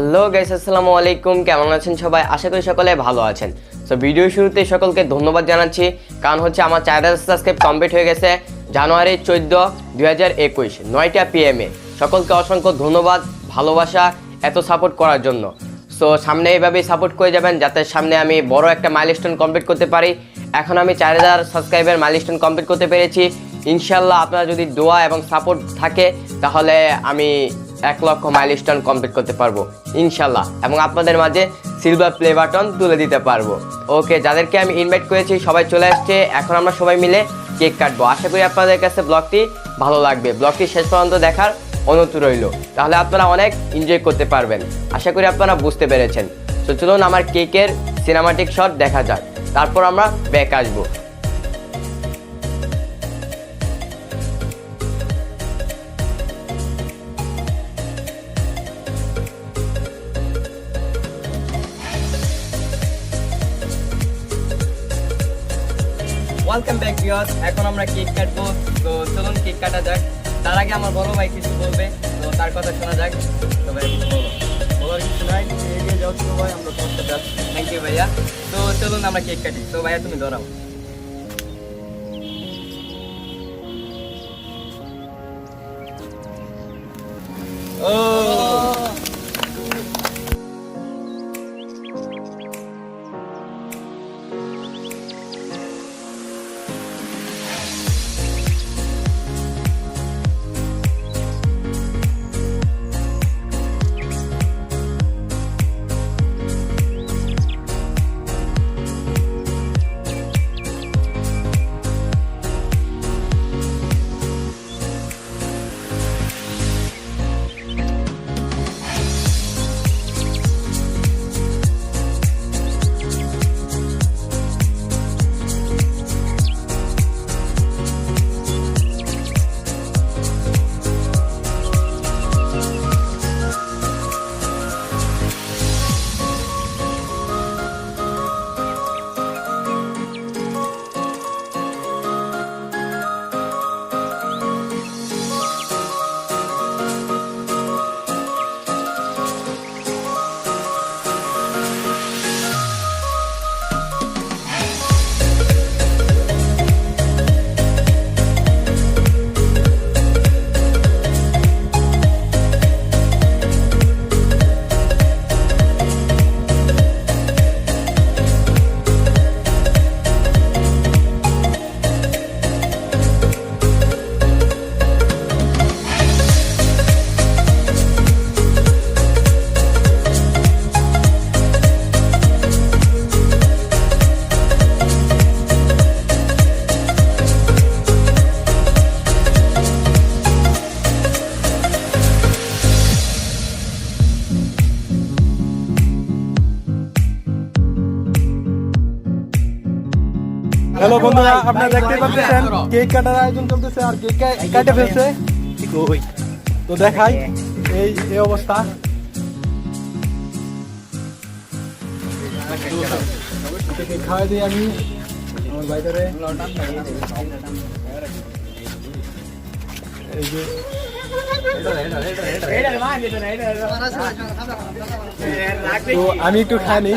Hello guys আসসালামু আলাইকুম। কেমন আছেন সবাই? আশা করি সকলে ভালো আছেন। তো ভিডিও শুরুতে সকলকে ধন্যবাদ জানাচ্ছি। কারণ হচ্ছে আমার হাজার সাবস্ক্রাইব কমপ্লিট হয়ে গেছে জানুয়ারি চোদ্দ, দুই হাজার একুশ, নয়টা পিএমে সকলকে অসংখ্য ধন্যবাদ, ভালোবাসা, এত সাপোর্ট করার জন্য। সো সামনে এইভাবেই সাপোর্ট করে যাবেন যাতে সামনে আমি বড় একটা মাইলস্টোন কমপ্লিট করতে পারি। এখন আমি চার হাজার সাবস্ক্রাইবের মাইলস্টোন কমপ্লিট করতে পেরেছি। ইনশাল্লাহ আপনারা যদি দোয়া এবং সাপোর্ট থাকে, তাহলে আমি এক লক্ষ মাইলস্টোন কমপ্লিট করতে পারব, ইনশাল্লাহ। এবং আপনাদের মাঝে সিলভার প্লে বাটন তুলে দিতে পারব। ওকে যাদেরকে আমি ইনভাইট করেছি, সবাই চলে আসছে। এখন আমরা সবাই মিলে কেক কাটবো। আশা করি আপনাদের কাছে ব্লগটি ভালো লাগবে। ব্লগটি শেষ পর্যন্ত দেখার অনুরোধ রইল। তাহলে আপনারা অনেক এনজয় করতে পারবেন। আশা করি আপনারা বুঝতে পেরেছেন। তো চলুন আমার কেকের সিনেমাটিক শট দেখা যাক। তারপর আমরা ব্যাক আসব। ওয়েলকাম ব্যাক ভিউয়ার্স এখন আমরা কেক কাটবো। তো চলুন কেক কাটা যাক। তার আগে আমার বড় ভাই কিছু বলবে। তো তার কথা শোনা যাক। তো ভাই বলার কিছু নাই। এগিয়ে যাও ছোট ভাই আমরা তোমার সাথে আছি থ্যাংক ইউ ভাইয়া। তো চলুন আমরা কেক কাটি। তো ভাইয়া তুমি ধরাও। ও হ্যালো বন্ধুরা আপনারা দেখতে পাচ্ছেন কেক কাটার আয়োজন চলতেছে আর কেক কাটে ফেলছে। তো দেখাই এই এই অবস্থা। খাওয়াই দিই আমি। আমার বাইরে। এই যে তো আমি একটু খানি।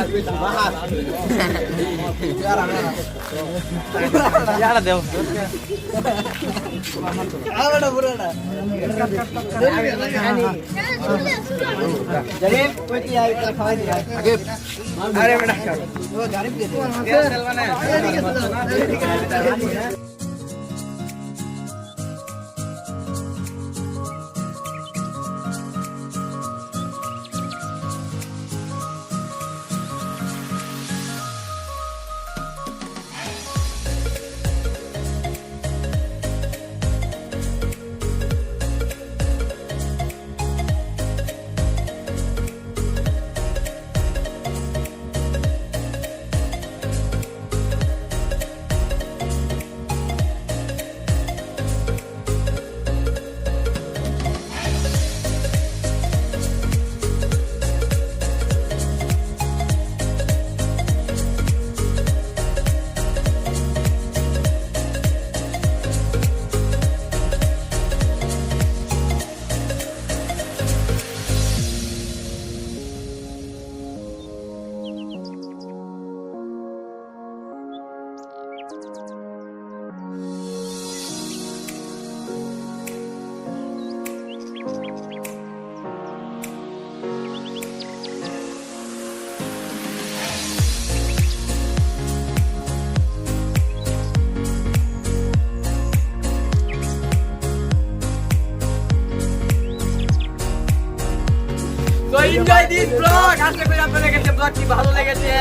ব্লগ আশা করি আপনাদের কাছে ব্লগটি ভালো লেগেছে?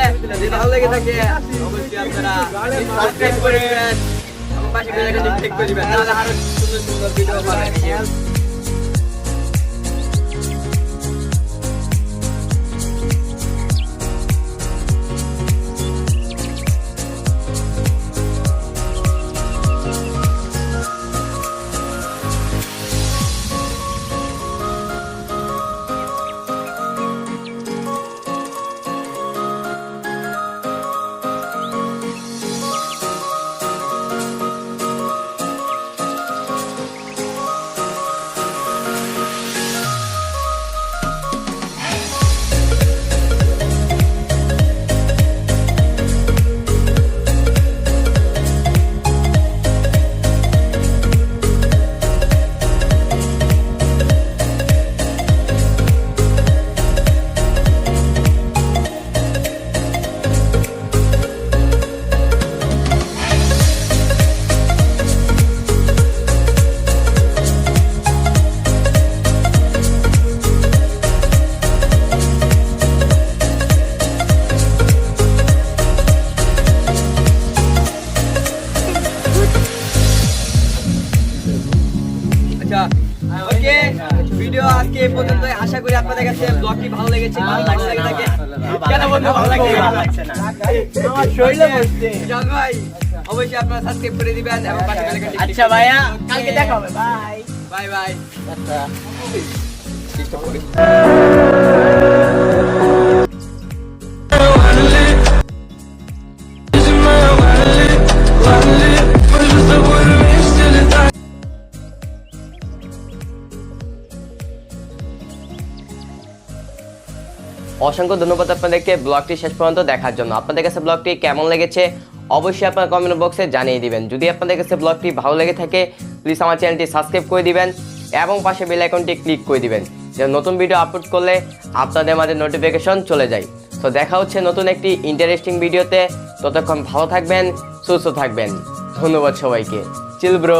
ভালো লেগে থাকে, অবশ্যই আপনারা সাবস্ক্রাইব সুন্দর সুন্দর ভিডিও পাবেন। ওকে ভিডিও আজকে এই পর্যন্ত আশা করি আপনাদের কাছে ব্লগটি ভালো লেগেছে ভালো লাগছে আপনাকে কেন বন্ধু ভালো লাগছে আমার শরীরে বসছে। জান ভাই অবশ্যই আপনারা সাবস্ক্রাইব করে দিবেন এবং পাশে বেল আইকনটি আচ্ছা ভাইয়া কালকে দেখা হবে বাই বাই বাই আচ্ছা। অসংখ্য ধন্যবাদ আপনাদেরকে। ব্লগটি শেষ পর্যন্ত দেখার জন্য। আপনাদের কাছে ব্লগটি কেমন লেগেছে অবশ্যই আপনার কমেন্ট বক্সে জানিয়ে দিবেন। যদি আপনাদের কাছে ব্লগটি ভালো লেগে থাকে প্লিজ আমার চ্যানেলটি সাবস্ক্রাইব করে দিবেন এবং পাশে বেল আইকনটি ক্লিক করে দিবেন। যেন নতুন ভিডিও আপলোড করলে আপনাদের মাঝে নোটিফিকেশন চলে যায়। তো দেখা হচ্ছে নতুন একটি ইন্টারেস্টিং ভিডিওতে ততক্ষণ ভালো থাকবেন, সুস্থ থাকবেন। ধন্যবাদ সবাইকে। চিল ব্রো